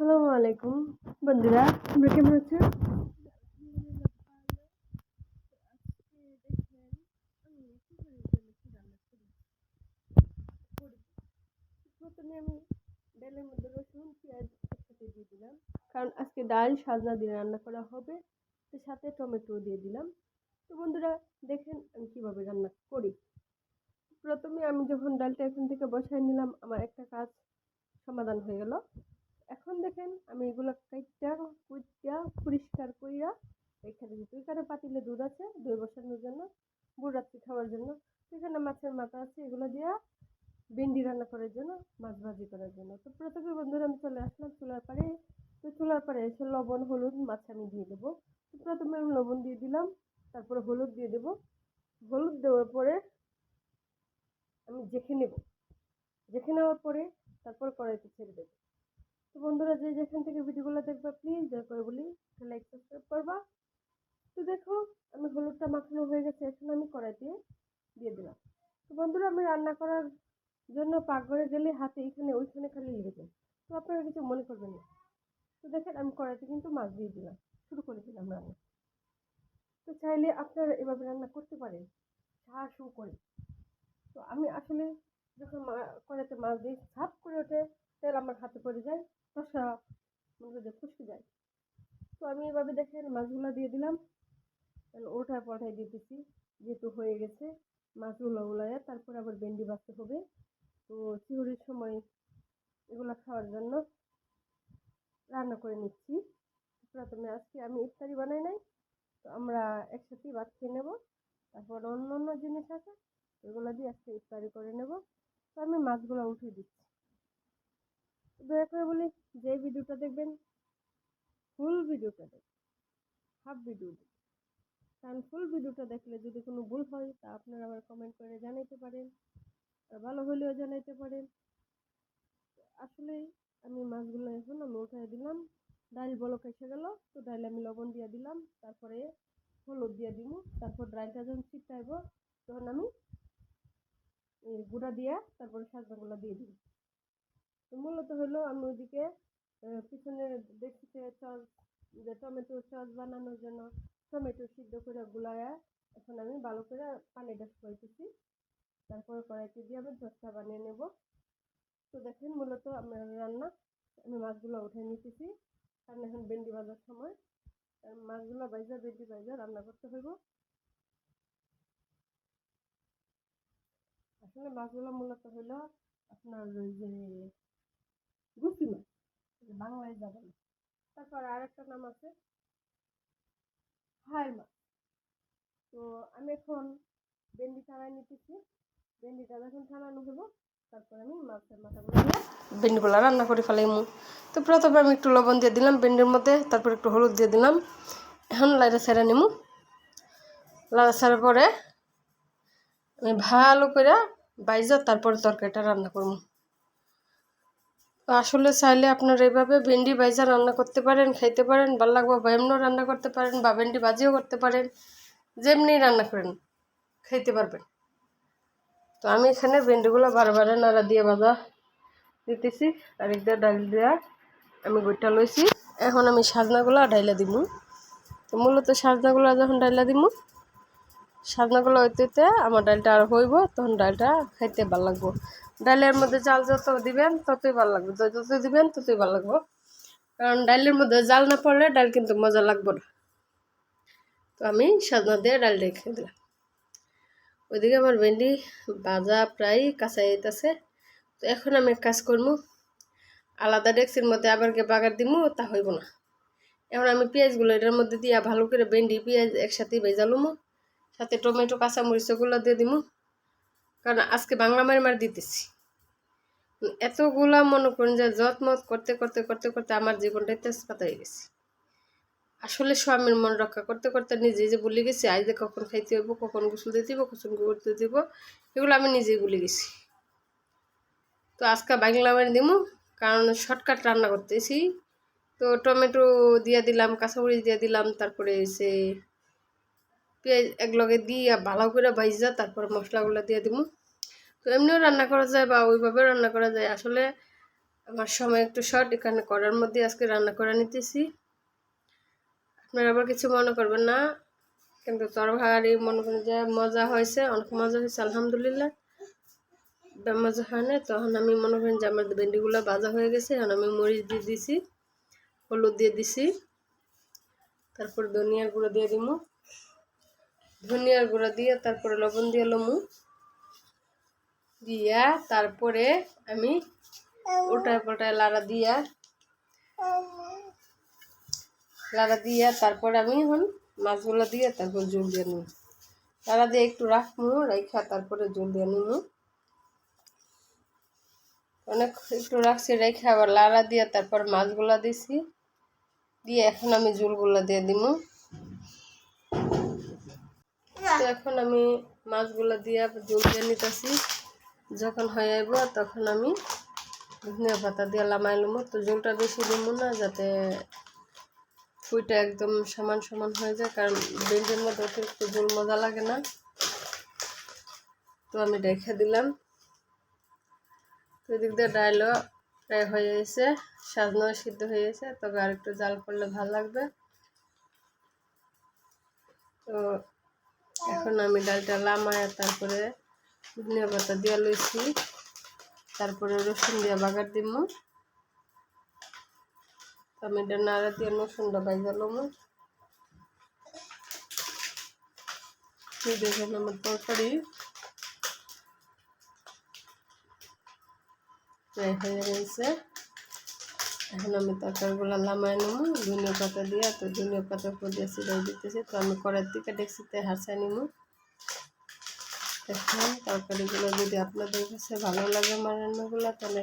আসসালামু আলাইকুম, বন্ধুরা, তোমরা কেমন আছো? প্রথমে আমি ডালের মধ্যে রসুন, পেঁয়াজ একসাথে দিয়ে দিলাম। কারণ আজকে ডাল, সাজনা দিয়ে রান্না করা হবে, তো সাথে টমেটো দিয়ে দিলাম। তো বন্ধুরা, দেখেন আমি কীভাবে রান্না করি। প্রথমে আমি যখন ডালটা এখান থেকে বসায় নিলাম, আমার একটা কাজ সমাধান হয়ে গেল। এখন দেখেন আমি এগুলো কাইটা কুইটা পরিষ্কার কইরা এখানে দিতে এখানে পাতিলে দুধ আছে দুই বসানোর জন্য গুড় রাত্রি খাওয়ার জন্য এখানে মাছের মাথা আছে এগুলো দিয়া ভেন্ডি রান্না করার জন্য, মাছ ভাজি করার জন্য। তো প্রথমে বন্ধুরা আমি চলে আসলাম চুলার পাড়ে। তো চুলার পাড়ে এসে লবণ, হলুদ, মাছ আমি দিয়ে দেবো। তো প্রথমে আমি লবণ দিয়ে দিলাম, তারপরে হলুদ দিয়ে দেবো। হলুদ দেওয়ার পরে আমি জেখে নেব। জেখে নেওয়ার পরে তারপর কড়াইতে ছেড়ে দেবো। তো বন্ধুরা, যে যেখান থেকে ভিডিওগুলো দেখবা প্লিজ দয়া করে বলি লাইক সাবস্ক্রাইব করবা। তো দেখো, আমি হলুদটা মাখানো হয়ে গেছে, এখন আমি কড়াইতে দিয়ে দিলাম। তো বন্ধুরা, আমি রান্না করার জন্য পাকঘরে গেলে হাতে এইখানে ওইখানে খালি লেগে যায় তো আপনারা কিছু মনে করবেন না। তো দেখেন, আমি কড়াইতে কিন্তু মাছ দিয়ে দিলাম। শুরু করে দিলাম রান্না। তো চাইলে আপনারা এভাবে রান্না করতে পারেন শু করে। তো আমি আসলে যখন কড়াইতে মাছ দিই সাফ করে ওঠে, তেল আমার হাতে পড়ে যায়। কষা মনে যে খুশকি যায়। তো আমি এভাবে দেখেন মাছগুলো দিয়ে দিলাম। ওটা পাঠাই দিতেছি, যেহেতু হয়ে গেছে মাছগুলো উলায় তারপর আবার ভেন্ডি বাঁচতে হবে। তো চিহুরির সময় এগুলো খাওয়ার জন্য রান্না করে নিচ্ছি। প্রথমে আজকে আমি ইফতারি বানাই নাই, তো আমরা একসাথেই ভাত খেয়ে নেব। তারপর অন্য অন্য জিনিস আছে এগুলো দিয়ে আজকে ইফতারি করে নেব। তো আমি মাছগুলো উঠিয়ে দিচ্ছি। দয়া করে বলি, যে ভিডিওটা দেখবেন ফুল ভিডিওটা দেখবেন হাফ ভিডিও কারণ ফুল ভিডিওটা দেখলে যদি কোনো ভুল হয়, তা আপনারা আবার কমেন্ট করে জানাইতে পারেন, আর ভালো হলেও জানাইতে পারেন। আসলে আমি মাছগুলো এখন আমি উঠাই দিলাম ডাল বলক এসে গেল, তো ডাল আমি লবণ দিয়ে দিলাম, তারপরে হলুদ দিয়ে দিব তারপর ডালটা যখন ছিটাইব তখন আমি গুঁড়া দিয়ে তারপরে শাকগুলো দিয়ে দিব। মূলত হলো আমি ওইদিকে পিছনে দেখছি চস যে টমেটো সস বানানোর জন্য টমেটো সিদ্ধ করে গুলায়া এখন আমি ভালো করে পানিটা শুকাইতেছি তারপর কড়াইতে দিয়ে আমি চসটা বানিয়ে নেব। তো দেখেন মূলত আমার রান্না, আমি মাছগুলো উঠে নিতেছি। কারণ এখন ভেন্ডি ভাজার সময়। মাছগুলো বাইজা ভেন্ডি বাইজা রান্না করতে হইব। আসলে মাছগুলো মূলত হলো আপনার যে গুচি মাছ বাংলায় যাবে না তারপর আর একটা নাম আছে হাই মাছ। তো আমি এখন ভেন্ডি ছাড়াই নিতেছি। ভেন্ডিটা যখন ছাড়ানো হব তারপর আমি মাছের মাথাগুলো ভেন্ডিগুলো রান্না করে ফেলাইমু। তো প্রথমে আমি একটু লবণ দিয়ে দিলাম ভেন্ডির মধ্যে, তারপর একটু হলুদ দিয়ে দিলাম। এখন লাইটা ছেড়ে নিমু। লাড়া ছাড়ার পরে আমি ভালো করে বাইজা, তারপরে তরকারিটা রান্না করব আসলে চাইলে আপনারা এইভাবে ভেন্ডি বাইজা রান্না করতে পারেন, খাইতে পারেন, ভালো লাগবো বা রান্না করতে পারেন বা ভেন্ডি ভাজিও করতে পারেন, যেমনি রান্না করেন, খাইতে পারবেন। তো আমি এখানে ভেন্ডিগুলো বারে নাড়া দিয়ে বাজা দিতেছি। আর একটা ডাল দেওয়া আমি গোটা লইছি। এখন আমি সাজনাগুলো ডাইলা দিব তো মূলত সাজনাগুলো যখন ডাইলা দিব সাজনাগুলো হইতে আমার ডালটা আর হইব, তখন ডালটা খাইতে ভালো লাগবো। ডালের মধ্যে জাল যত দিবেন, ততই ভালো লাগবে। যত দিবেন, ততই ভালো লাগবো। কারণ ডালের মধ্যে জাল না পড়লে ডাল কিন্তু মজা লাগবে না। তো আমি সাজনা দিয়ে ডাল রেখে দিলাম। ওইদিকে আমার ভেন্ডি বাজা প্রায় কাঁচা যেতেছে তো এখন আমি কাজ করব। আলাদা ডেক্সির মধ্যে আবার কে বাগার দিমু, তা হইব না। এখন আমি পেঁয়াজগুলো এটার মধ্যে দিয়া ভালো করে ভেন্ডি, পেঁয়াজ একসাথে ভেজালুমো সাথে টমেটো কাঁচামরিচগুলো দিয়ে দিমু। কারণ আজকে বাংলা মারি মার দিতেছি। এতগুলা মনে করেন যে যত্মত করতে করতে করতে করতে আমার জীবনটাই তেজপাতা হয়ে গেছে। আসলে স্বামীর মন রক্ষা করতে করতে নিজে যে বলে গেছি, আজ যে কখন খাইতে হইব, কখন গোসল দিতে দিব কখন করতে দিব, এগুলো আমি নিজেই বলে গেছি। তো আজকে বাংলা মারি দিব কারণ শর্টকাট রান্না করতেছি। তো টমেটো দিয়ে দিলাম, কাঁচামরিচ দিয়ে দিলাম, তারপরে সে পেঁয়াজ এক লগে দিয়ে ভালো করে ভাইজা, তারপর মশলাগুলো দিয়ে দিব তো এমনিও রান্না করা যায় বা ওইভাবে রান্না করা যায়। আসলে আমার সময় একটু শর্ট এখানে করার মধ্যে আজকে রান্না করে নিতেছি। আপনারা আবার কিছু মনে করবেন না, কিন্তু তরকারি মনে করেন যে মজা হয়েছে, অনেক মজা হয়েছে, আলহামদুলিল্লাহ। মজা হয় না তখন আমি মনে করেন যে আমার ভেন্ডিগুলো ভাজা হয়ে গেছে, এখন আমি মরিচ দিয়ে দিছি, হলুদ দিয়ে দিছি, তারপর ধনিয়ার গুঁড়ো দিয়ে দিমু। ধনিয়ার গুঁড়ো দিয়ে, তারপরে লবণ দিয়ে লমু দিয়া, তারপরে আমি উল্টায় পাল্টায় লাড়া দিয়া লাড়া দিয়া, তারপরে আমি এখন মাছগুলো দিয়ে তারপর জল দিয়ে নিই লাড়া দিয়ে একটু রাখব রেখা তারপরে জল দিয়ে নিমু অনেক একটু রাখছি রেখে আবার লাড়া দিয়ে তারপর মাছগুলা দিছি। দিয়ে এখন আমি জলগুলা দিয়ে দিমু তো এখন আমি মাছগুলো দিয়ে জল দিয়ে নিতেছি। যখন হয়ে যাব তখন আমি ধনিয়া পাতা দিয়ে লামাই লমো। তো জলটা বেশি দিব না, যাতে ফুইটা একদম সমান সমান হয়ে যায়, কারণ বেঞ্জের মধ্যে অতিরিক্ত জল মজা লাগে না। তো আমি রেখে দিলাম। তো এদিক দিয়ে ডাইলও প্রায় হয়ে গেছে, সাজনাও সিদ্ধ হয়ে গেছে, তবে আর একটু জাল করলে ভালো লাগবে। তো এখন আমি ডালটা লামায় তারপরে ধনিয়া পাতা দিয়ে লইছি। তারপরে রসুন দিয়ে বাগার দিব আমি এটা নাড়া দিয়ে রসুনটা বাইজা লমু। দেখেন আমার তরকারি। হয়ে গেছে। এখন আমি তরকারিগুলো লামাই নেব, ধনিয়া পাতা দিয়ে, তো ধনিয়া পাতা দিয়ে সিলাই দিতেছি, তো আমি কড়ার দিকে ডেক্সিতে হাসাই নিব এখন তরকারিগুলো যদি আপনাদের কাছে ভালো লাগে আমার রান্নাগুলো, তাহলে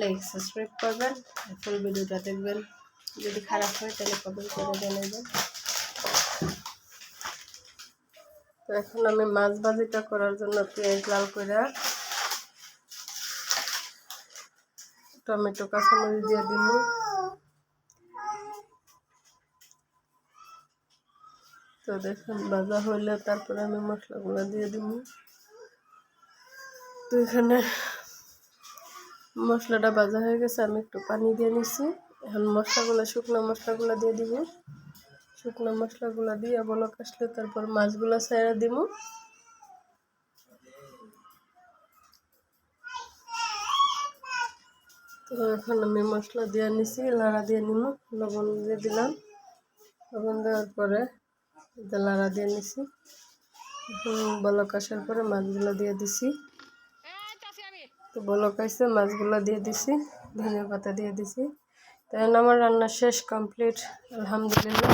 লাইক সাবস্ক্রাইব করবেন ফুল ভিডিওটা দেখবেন। যদি খারাপ হয়, তাহলে কমেন্ট করে জানাবেন। তো এখন আমি মাছ ভাজিটা করার জন্য পেঁয়াজ লাল করে টমেটো কাঁচামরিচ দিয়ে দিব। তো দেখুন, ভাজা হইলে তারপরে আমি মশলাগুলো দিয়ে দিব। তো এখানে মশলাটা ভাজা হয়ে গেছে, আমি একটু পানি দিয়ে নিছি। এখন মশলাগুলো, শুকনো মশলাগুলো দিয়ে দিব। শুকনো মশলাগুলো দিয়ে বলক আসলে তারপর মাছগুলো ছাড়া দিব। তো এখন আমি মশলা দিয়ে নিছি, লাড়া দিয়ে নিব লবণ দিয়ে দিলাম। লবণ দেওয়ার পরে লাড়া দিয়ে নিছি। এখন বলক আসার পরে মাছগুলো দিয়ে দিছি। তো বলক আসছে মাছগুলো দিয়ে দিছি, ধনিয়া পাতা দিয়ে দিছি। তাই আমার রান্না শেষ, কমপ্লিট, আলহামদুলিল্লাহ।